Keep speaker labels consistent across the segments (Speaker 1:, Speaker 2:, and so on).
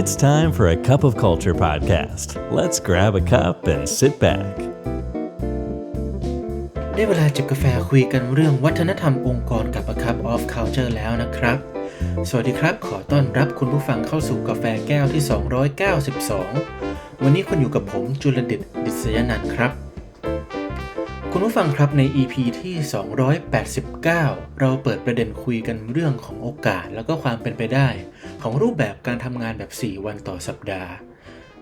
Speaker 1: It's time for a cup of culture podcast. Let's grab a cup and sit back.
Speaker 2: ได้เวลาจิบกาแฟคุยกันเรื่องวัฒนธรรมองค์กรกับ A Cup of Culture แล้วนะครับ สวัสดีครับ ขอต้อนรับคุณผู้ฟังเข้าสู่กาแฟแก้วที่ 292 วันนี้คุณอยู่กับผมจุลดิตดิษยนันท์ครับ คุณผู้ฟังครับใน EP ที่ 289 เราเปิดประเด็นคุยกันเรื่องของโอกาสแล้วก็ความเป็นไปได้ ของรูปแบบการทำงานแบบ 4 วันต่อสัปดาห์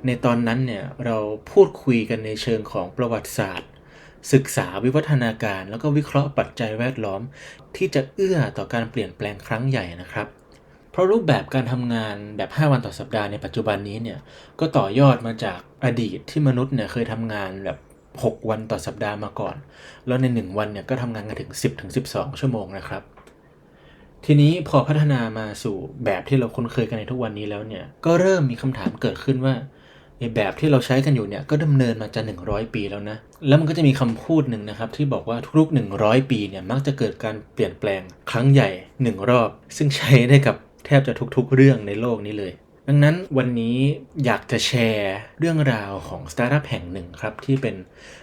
Speaker 2: ในตอนนั้นเนี่ยเราพูดคุยกันในเชิงของประวัติศาสตร์ ศึกษาวิวัฒนาการ แล้วก็วิเคราะห์ปัจจัยแวดล้อม ที่จะเอื้อต่อการเปลี่ยนแปลงครั้งใหญ่นะครับ เพราะรูปแบบการทำงานแบบ 5 วันต่อสัปดาห์ในปัจจุบันนี้เนี่ยก็ต่อยอดมาจากอดีตที่มนุษย์เนี่ยเคยทำงานแบบ6 วันต่อสัปดาห์มาก่อน แล้วใน 1 วันเนี่ยก็ทำงานกันถึง 10-12 ชั่วโมงนะครับ ทีนี้พอพัฒนามาสู่แบบที่เราคุ้นเคยกันในทุกวันนี้แล้วเนี่ยก็เริ่มมีคำถามเกิดขึ้นว่าแบบที่เราใช้กันอยู่เนี่ยก็ดำเนินมาจะ 100 ปีแล้วนะ แล้วมันก็จะมีคำพูดหนึ่งนะครับ ที่บอกว่าทุกๆ100 ปีเนี่ยมักจะเกิดการเปลี่ยนแปลงครั้งใหญ่ 1 รอบ ซึ่งใช้ได้กับแทบจะทุกๆ เรื่องในโลกนี้เลย ดังนั้นวันนี้อยากจะแชร์เรื่องราวของสตาร์ทอัพแห่งหนึ่งครับ ที่เป็น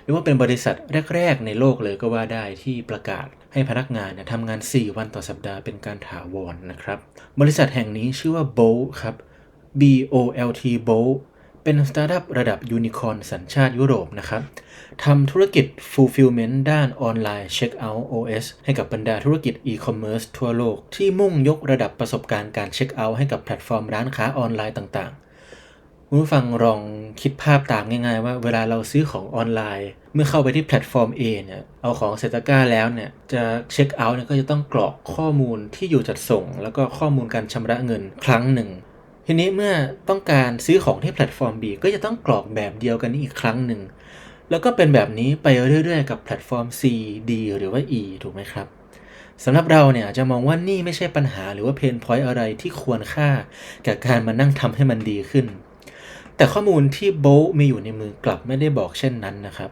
Speaker 2: เรียกว่าเป็นบริษัทแรก ๆ ในโลกเลยก็ว่าได้ที่ประกาศให้พนักงานเนี่ยทำงาน 4 วันต่อสัปดาห์เป็นการถาวรนนะครับ บริษัทแห่งนี้ชื่อว่า Bolt ครับ B O L T Bolt เป็นสตาร์ทอัพระดับยูนิคอร์นสัญชาติยุโรปนะครับทำธุรกิจ Fulfillment ด้านออนไลน์ Checkout OS ให้กับบรรดาธุรกิจ e-commerce ทั่วโลก ที่มุ่งยกระดับประสบการณ์การเช็คเอาท์ให้กับแพลตฟอร์มร้านค้าออนไลน์ต่างๆ คุณผู้ฟังลองคิดภาพตามง่ายๆ ว่าเวลาเราซื้อของออนไลน์ เมื่อเข้าไปที่แพลตฟอร์ม A เนี่ยเอาของเซตก้าแล้วเนี่ยจะเช็คเอาท์เนี่ยก็จะต้องกรอกข้อมูลที่อยู่จัดส่ง แล้วก็ข้อมูลการชำระเงินครั้งหนึ่ง ทีนี้เมื่อต้องการซื้อของที่แพลตฟอร์ม B ก็จะต้องกรอกแบบเดียวกันนี้อีกครั้งหนึ่ง แล้วก็เป็นแบบนี้ไปเรื่อยๆ กับแพลตฟอร์ม C D หรือว่า E ถูกไหมครับสำหรับเราเนี่ยจะมองว่านี่ไม่ใช่ปัญหาหรือว่าเพนพอยต์อะไรที่ควรค่ากับการมานั่งทำให้มันดีขึ้น แต่ข้อมูลที่โบมีอยู่ในมือกลับไม่ได้บอกเช่นนั้นนะครับ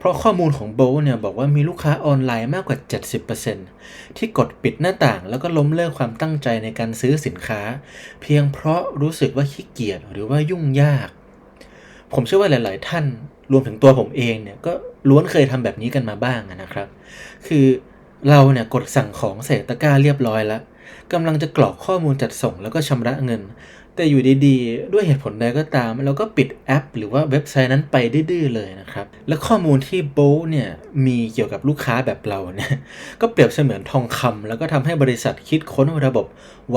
Speaker 2: เพราะข้อมูลของโบเนี่ยบอกว่ามีลูกค้าออนไลน์มากกว่า 70%ที่กดปิดหน้าต่างแล้วก็ล้มเลิกความตั้งใจในการซื้อสินค้า เพียงเพราะรู้สึกว่าขี้เกียจหรือว่ายุ่งยาก ผมเชื่อว่าหลาย ๆ ท่านรวมถึงตัวผมเองเนี่ยก็ล้วนเคยทำแบบนี้กันมาบ้างนะครับ คือเราเนี่ยกดสั่งของใส่ตะกร้าเรียบร้อยแล้วกำลังจะกรอกข้อมูลจัดส่งแล้วก็ชำระเงิน แต่อยู่ดีๆ ด้วยเหตุผลใดก็ตาม เราก็ปิดแอป หรือว่าเว็บไซต์นั้นไปดื้อๆเลยนะครับ และข้อมูลที่โบเนี่ยมีเกี่ยวกับลูกค้าแบบเราเนี่ยก็เปรียบเสมือนทองคำแล้วก็ทำให้บริษัทคิดค้นระบบ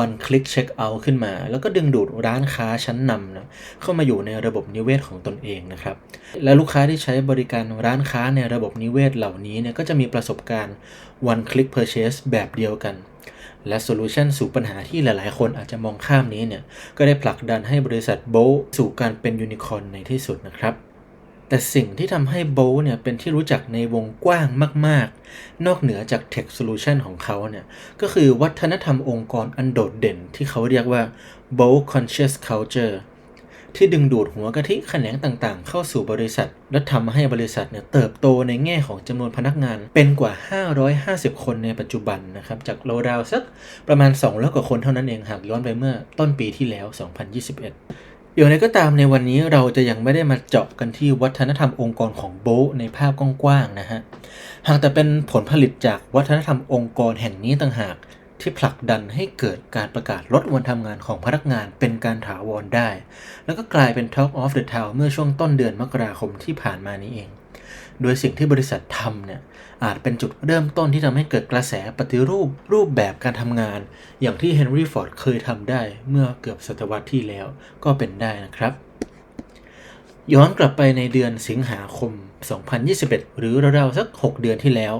Speaker 2: one click check out ขึ้นมา แล้วก็ดึงดูดร้านค้าชั้นนำนะเข้ามาอยู่ในระบบนิเวศของตนเองนะครับ และลูกค้าที่ใช้บริการร้านค้าในระบบนิเวศเหล่านี้เนี่ยก็จะมีประสบการณ์ one click purchase แบบเดียวกัน และโซลูชันสู่ปัญหาที่หลาย ๆ คนอาจจะมองข้ามนี้เนี่ย ก็ได้ผลักดันให้บริษัทโบสู่การเป็นยูนิคอร์นในที่สุดนะครับ แต่สิ่งที่ทำให้โบเนี่ยเป็นที่รู้จักในวงกว้างมาก ๆ นอกเหนือจาก Tech Solution ของเขาเนี่ย ก็คือวัฒนธรรมองค์กรอันโดดเด่นที่เขาเรียกว่า b o Conscious Culture ที่ดึงดูดหัวกะทิแขนงต่างๆ เข้าสู่บริษัท และทำให้บริษัทเนี่ยเติบโตในแง่ของจำนวนพนักงานเป็นกว่า 550 คนในปัจจุบันนะครับ จากโลราวสักประมาณ200กว่าคนเท่านั้นเองหากย้อนไปเมื่อต้นปีที่แล้ว 2021อย่างไรก็ตามในวันนี้เราจะยังไม่ได้มาเจาะกันที่วัฒนธรรมองค์กรของโบในภาพกว้างๆนะฮะ หากแต่เป็นผลผลิตจากวัฒนธรรมองค์กรแห่งนี้ต่างหาก ที่ผลักดันให้เกิดการประกาศลดวันทำงานของพนักงานเป็นการถาวรได้ แล้วก็กลายเป็น Talk of the Town เมื่อช่วงต้นเดือนมกราคมที่ผ่านมานี้เอง โดยสิ่งที่บริษัททำเนี่ยอาจเป็นจุดเริ่มต้นที่ทำให้เกิดกระแสปฏิรูปรูปแบบการทำงาน อย่างที่เฮนรี่ฟอร์ดเคยทำได้เมื่อเกือบศตวรรษที่แล้วก็เป็นได้นะครับ ย้อนกลับไปในเดือนสิงหาคม 2021 หรือราวๆสัก 6 เดือนที่แล้ว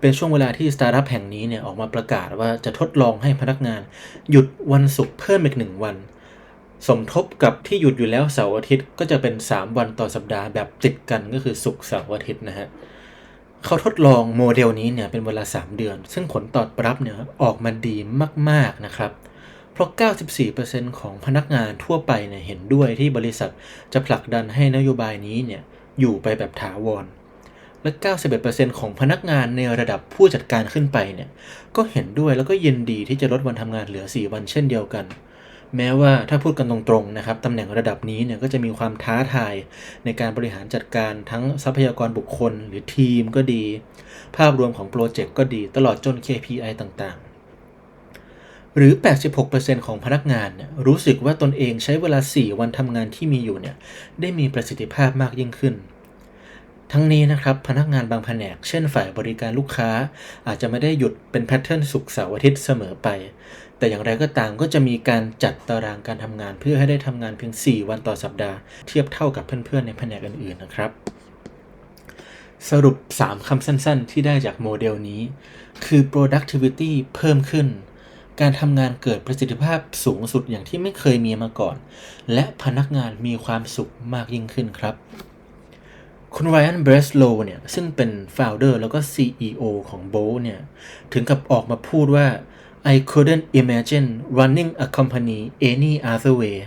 Speaker 2: เป็นช่วงเวลาที่สตาร์ทอัพแห่งนี้เนี่ยออกมาประกาศว่าจะทดลองให้พนักงาน หยุดวันศุกร์เพิ่มอีกหนึ่งวัน สมทบกับที่หยุดอยู่แล้วเสาร์อาทิตย์ก็จะเป็น 3 วันต่อสัปดาห์แบบติดกันก็คือศุกร์เสาร์อาทิตย์นะฮะเขาทดลองโมเดลนี้เนี่ยเป็นเวลา 3 เดือน ซึ่งผลตอบรับเนี่ยออกมาดีมาก ๆ นะครับ เพราะ 94%ของพนักงานทั่วไปเนี่ยเห็นด้วยที่บริษัทจะผลักดันให้นโยบายนี้เนี่ยอยู่ไปแบบถาวร และ 91%ของพนักงานในระดับผู้จัดการขึ้นไปเนี่ย ก็เห็นด้วยแล้วก็ยินดีที่จะลดวันทำงานเหลือ 4 วันเช่นเดียวกัน แม้ว่าถ้าพูดกันตรงๆนะครับตำแหน่งระดับนี้เนี่ยก็จะมีความท้าทายในการบริหารจัดการทั้งทรัพยากรบุคคลหรือทีมก็ดี ภาพรวมของโปรเจกต์ก็ดีตลอดจน KPI ต่างๆ หรือ 86%ของพนักงานเนี่ยรู้สึกว่าตนเองใช้เวลา 4 วันทำงานที่มีอยู่เนี่ยได้มีประสิทธิภาพมากยิ่งขึ้น ทั้งนี้นะครับพนักงานบางแผนก เช่นฝ่ายบริการลูกค้า อาจจะไม่ได้หยุดเป็นแพทเทิร์นสุกเสาร์อาทิตย์เสมอไป แต่อย่างไรก็ตามก็จะมีการจัดตารางการทำงานเพื่อให้ได้ทำงานเพียง 4 วันต่อสัปดาห์ เทียบเท่ากับเพื่อนๆในแผนกอื่นๆนะครับ สรุป 3คำสั้นๆ ที่ได้จากโมเดลนี้ คือ productivity เพิ่มขึ้น การทำงานเกิดประสิทธิภาพสูงสุดอย่างที่ไม่เคยมีมาก่อน และพนักงานมีความสุขมากยิ่งขึ้นครับ คุณไรอันเบรสโลเนี่ย ซึ่งเป็น founder แล้วก็ CEO ของ b o เนี่ย ถึงกับออกมาพูดว่า I couldn't imagine running a company any other way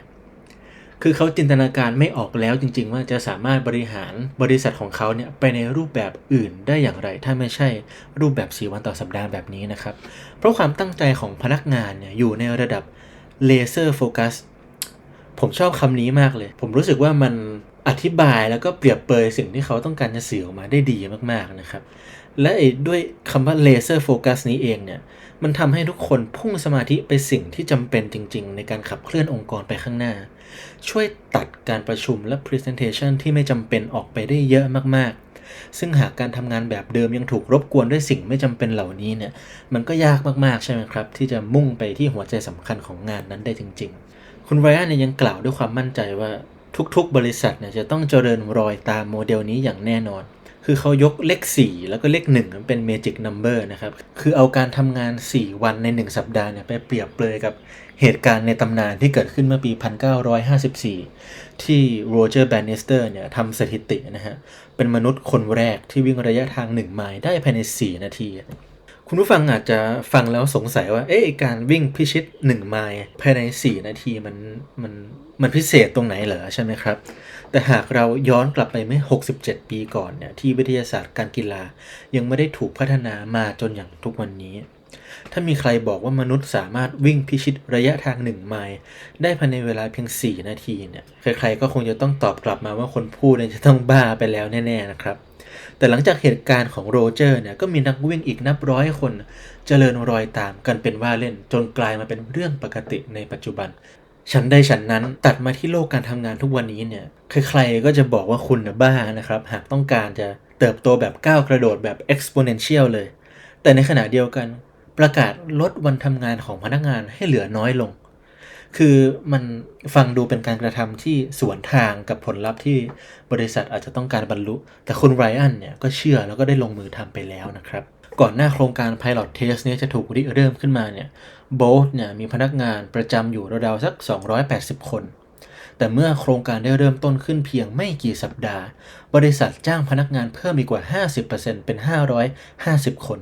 Speaker 2: คือเขาจินตนาการไม่ออกแล้วจริง ๆ ว่าจะสามารถบริหารบริษัทของเขาเนี่ย ไปในรูปแบบอื่นได้อย่างไร ถ้าไม่ใช่รูปแบบ 4 วันต่อสัปดาห์แบบนี้นะครับ เพราะความตั้งใจของพนักงานเนี่ย อยู่ในระดับ laser focus ผมชอบคำนี้มากเลย ผมรู้สึกว่ามัน อธิบายแล้วก็เปรียบเปยสิ่งที่เขาต้องการจะสื่อออกมาได้ดีมากๆนะครับ และด้วยคำว่า laser focus นี้เองเนี่ย มันทำให้ทุกคนพุ่งสมาธิไปสิ่งที่จำเป็นจริง ๆ ในการขับเคลื่อนองค์กรไปข้างหน้า ช่วยตัดการประชุมและ presentation ที่ไม่จำเป็นออกไปได้เยอะมากๆ ซึ่งหากการทำงานแบบเดิมยังถูกรบกวนด้วยสิ่งไม่จำเป็นเหล่านี้เนี่ย มันก็ยากมากๆใช่ไหมครับ ที่จะมุ่งไปที่หัวใจสำคัญของงานนั้นได้จริง ๆ คุณไรอันยังกล่าวด้วยความมั่นใจว่า ทุกๆ บริษัทเนี่ยจะต้องเจริญรอยตามโมเดลนี้อย่างแน่นอน คือเขายกเลข 4 แล้วก็เลข1เป็น Magic Number นะครับ คือเอาการทำงาน 4 วันใน 1 สัปดาห์เนี่ยไปเปรียบเปรยกับเหตุการณ์ในตำนานที่เกิดขึ้นเมื่อปี 1954 ที่โรเจอร์แบนนิสเตอร์เนี่ยทำสถิตินะฮะ เป็นมนุษย์คนแรกที่วิ่งระยะทาง 1 ไมล์ได้ภายใน 4 นาที คุณผู้ฟังอาจจะฟังแล้วสงสัยว่า เอ๊ะการวิ่งพิชิต 1 ไมล์ภายใน 4 นาทีมันมันมันพิเศษตรงไหนเหรอใช่ไหมครับ แต่หากเราย้อนกลับไปเมื่อ 67 ปีก่อนเนี่ยที่วิทยาศาสตร์การกีฬา ยังไม่ได้ถูกพัฒนามาจนอย่างทุกวันนี้ ถ้ามีใครบอกว่ามนุษย์สามารถวิ่งพิชิตระยะทาง 1 ไมล์ได้ภายในเวลาเพียง 4 นาทีเนี่ยใครๆก็คงจะต้องตอบกลับมาว่าคนพูดเนี่ยจะต้องบ้าไปแล้วแน่ๆนะครับ แต่หลังจากเหตุการณ์ของโรเจอร์เนี่ยก็มีนักวิ่งอีกนับร้อยคน เจริญรอยตามกันเป็นว่าเล่น จนกลายมาเป็นเรื่องปกติในปัจจุบัน ฉันได้ฉันนั้นตัดมาที่โลกการทำงานทุกวันนี้เนี่ยใครๆก็จะบอกว่าคุณนะบ้านะครับ หากต้องการจะเติบโตแบบก้าวกระโดดแบบ exponential เลย แต่ในขณะเดียวกัน ประกาศลดวันทำงานของพนักงานให้เหลือน้อยลง คือมันฟังดูเป็นการกระทำที่สวนทางกับผลลัพธ์ที่บริษัทอาจจะต้องการบรรลุ แต่คุณไรอันเนี่ยก็เชื่อแล้วก็ได้ลงมือทำไปแล้วนะครับ ก่อนหน้าโครงการ Pilot Test นี้จะถูกริเริ่มขึ้นมาเนี่ยโบสเนี่ยมีพนักงานประจำอยู่ราวๆสัก 280 คน แต่เมื่อโครงการได้เริ่มต้นขึ้นเพียงไม่กี่สัปดาห์ บริษัทจ้างพนักงานเพิ่มอีกกว่า 50%เป็น 550 คน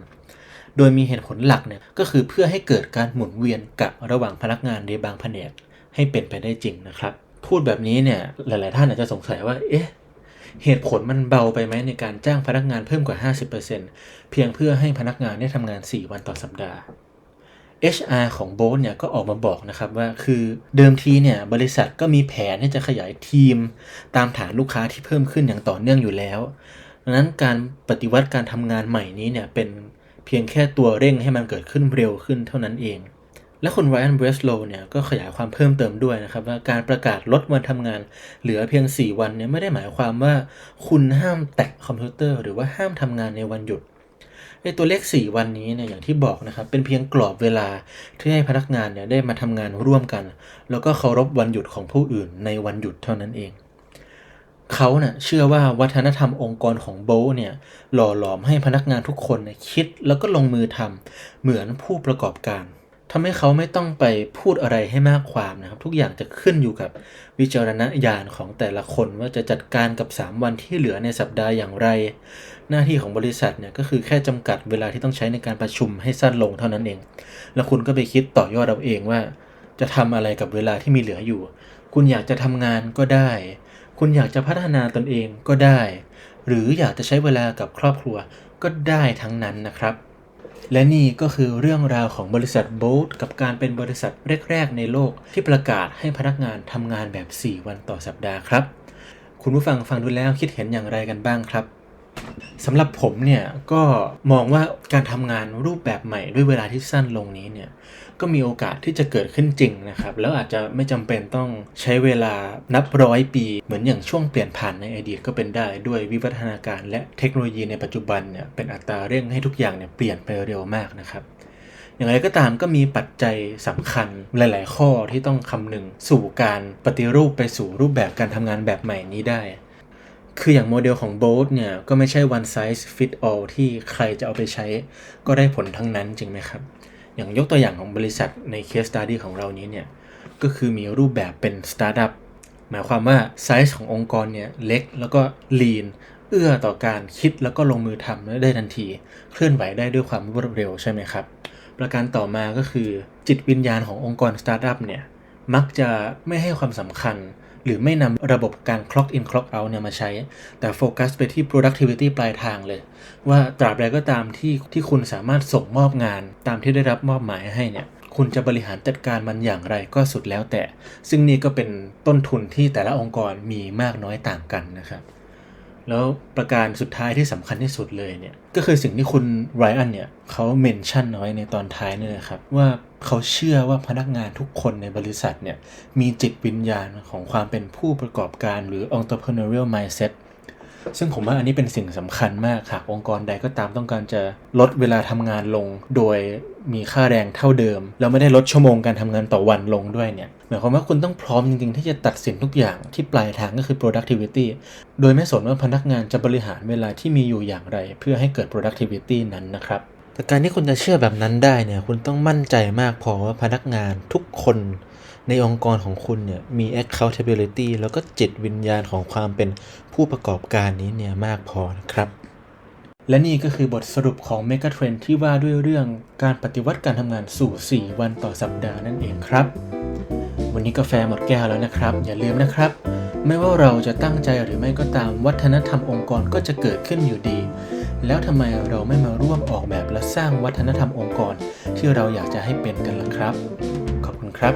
Speaker 2: โดยมีเหตุผลหลักเนี่ยก็คือเพื่อให้เกิดการหมุนเวียนกับระหว่างพนักงานในบางแผนกให้เป็นไปได้จริงนะครับ พูดแบบนี้เนี่ยหลาย ๆ ท่านอาจจะสงสัยว่า เอ๊ะ เหตุผลมันเบาไปไหมในการจ้างพนักงานเพิ่มกว่า 50%เเพียงเพื่อให้พนักงานได้ทำงาน 4 วันต่อสัปดาห์ HR ของโบสเนี่ยก็ออกมาบอกนะครับว่าคือเดิมทีเนี่ยบริษัทก็มีแผนที่จะขยายทีม ตามฐานลูกค้าที่เพิ่มขึ้นอย่างต่อเนื่องอยู่แล้วดังนั้นการปฏิวัติการทำงานใหม่นี้เนี่ยเป็น เพียงแค่ตัวเร่งให้มันเกิดขึ้นเร็วขึ้นเท่านั้นเอง และคุณไรอันเบรสโลเนี่ยก็ขยายความเพิ่มเติมด้วยนะครับว่าการประกาศลดวันทำงาน เหลือเพียง 4 วันเนี่ยไม่ได้หมายความว่าคุณห้ามแตะคอมพิวเตอร์ หรือว่าห้ามทำงานในวันหยุดไอตัวเลข 4 วันนี้เนี่ยอย่างที่บอกนะครับ เป็นเพียงกรอบเวลาที่ให้พนักงานเนี่ยได้มาทำงานร่วมกัน แล้วก็เคารพวันหยุดของผู้อื่นในวันหยุดเท่านั้นเอง เขาเนะ่ยเชื่อว่าวัฒนธรรมองค์กรของโบเนี่ยหล่อหลอมให้พนักงานทุกคนเนี่ยคิดแล้วก็ลงมือทำเหมือนผู้ประกอบการทำให้เขาไม่ต้องไปพูดอะไรให้มากความนะครับ ทุกอย่างจะขึ้นอยู่กับวิจารณญาณของแต่ละคนว่าจะจัดการกับ 3 วันที่เหลือในสัปดาห์อย่างไร หน้าที่ของบริษัทเนี่ยก็คือแค่จำกัดเวลาที่ต้องใช้ในการประชุมให้สั้นลงเท่านั้นเอง แล้วคุณก็ไปคิดต่อยอดเอาเองว่า จะทำอะไรกับเวลาที่มีเหลืออยู่ คุณอยากจะทำงานก็ได้ คุณอยากจะพัฒนาตนเองก็ได้ หรืออยากจะใช้เวลากับครอบครัวก็ได้ทั้งนั้นนะครับ และนี่ก็คือเรื่องราวของบริษัทโบ t กับการเป็นบริษัทแรก ๆ ในโลกที่ประกาศให้พนักงานทำงานแบบ 4 วันต่อสัปดาห์ครับ คุณผู้ฟังฟังดูแล้วคิดเห็นอย่างไรกันบ้างครับ สำหรับผมเนี่ยก็มองว่าการทำงานรูปแบบใหม่ด้วยเวลาที่สั้นลงนี้เนี่ยก็มีโอกาสที่จะเกิดขึ้นจริงนะครับแล้วอาจจะไม่จำเป็นต้องใช้เวลานับร้อยปี เหมือนอย่างช่วงเปลี่ยนผ่านในอดีตก็เป็นได้ด้วยวิวัฒนาการและเทคโนโลยีในปัจจุบันเนี่ยเป็นอัตราเร่งให้ทุกอย่างเนี่ยเปลี่ยนไปเร็วมากนะครับอย่างไรก็ตามก็มีปัจจัยสำคัญหลาย ๆ ข้อที่ต้องคำนึงสู่การปฏิรูปไปสู่รูปแบบการทำงานแบบใหม่นี้ได้ คืออย่างโมเดลของ b o l t เนี่ย ก็ไม่ใช่ one size fit all ที่ใครจะเอาไปใช้ก็ได้ผลทั้งนั้นจริงไหมครับ อย่างยกตัวอย่างของบริษัทใน case study ของเรานี้เนี่ย ก็คือมีรูปแบบเป็นสตาร์ทอัพหมายความว่าไซส์ขององค์กรเนี่ย เล็กแล้วก็ lean เอื้อต่อการคิดแล้วก็ลงมือทำได้ทันที เคลื่อนไหวได้ด้วยความรวดเร็วใช่ไหมครับ ประการต่อมาก็คือจิตวิญญาณขององค์กรสตาร์ทอัพเนี่ย มักจะไม่ให้ความสำคัญ หรือไม่นำระบบการ clock in clock out เนี่ยมาใช้ แต่โฟกัสไปที่ productivity ปลายทางเลย ว่าตราบใดก็ตามที่ที่คุณสามารถส่งมอบงาน ตามที่ได้รับมอบหมายให้เนี่ยคุณจะบริหารจัดการมันอย่างไรก็สุดแล้วแต่ ซึ่งนี่ก็เป็นต้นทุนที่แต่ละองค์กรมีมากน้อยต่างกันนะครับ แล้วประการสุดท้ายที่สำคัญที่สุดเลยเนี่ยก็คือสิ่งที่คุณไรอันเนี่ยเขาเมนชั่นน้อยในตอนท้ายนี่นะครับ ว่าเขาเชื่อว่าพนักงานทุกคนในบริษัทเนี่ยมีจิตวิญญาณของความเป็นผู้ประกอบการหรือ entrepreneurial mindset ซึ่งผมว่าอันนี้เป็นสิ่งสำคัญมากหากองค์กรใดก็ตามต้องการจะลดเวลาทำงานลง โดยมีค่าแรงเท่าเดิม แล้วไม่ได้ลดชั่วโมงการทำงานต่อวันลงด้วยเนี่ยหมายความว่าคุณต้องพร้อมจริงๆ ที่จะตัดสินทุกอย่างที่ปลายทางก็คือ productivity โดยไม่สนว่าพนักงานจะบริหารเวลาที่มีอยู่อย่างไร เพื่อให้เกิด productivity นั้นนะครับแต่การที่คุณจะเชื่อแบบนั้นได้เนี่ยคุณต้องมั่นใจมากพอว่าพนักงานทุกคน ในองค์กรของคุณเนี่ยมี accountability แล้วก็จิตวิญญาณของความเป็นผู้ประกอบการนี้เนี่ยมากพอนะครับ และนี่ก็คือบทสรุปของ Mega Trend ที่ว่าด้วยเรื่องการปฏิวัติการทำงานสู่ 4 วันต่อสัปดาห์นั่นเองครับ วันนี้กาแฟหมดแก้วแล้วนะครับ อย่าลืมนะครับ ไม่ว่าเราจะตั้งใจหรือไม่ก็ตามวัฒนธรรมองค์กรก็จะเกิดขึ้นอยู่ดี แล้วทำไมเราไม่มาร่วมออกแบบและสร้างวัฒนธรรมองค์กร ที่เราอยากจะให้เป็นกันล่ะครับ ขอบคุณครับ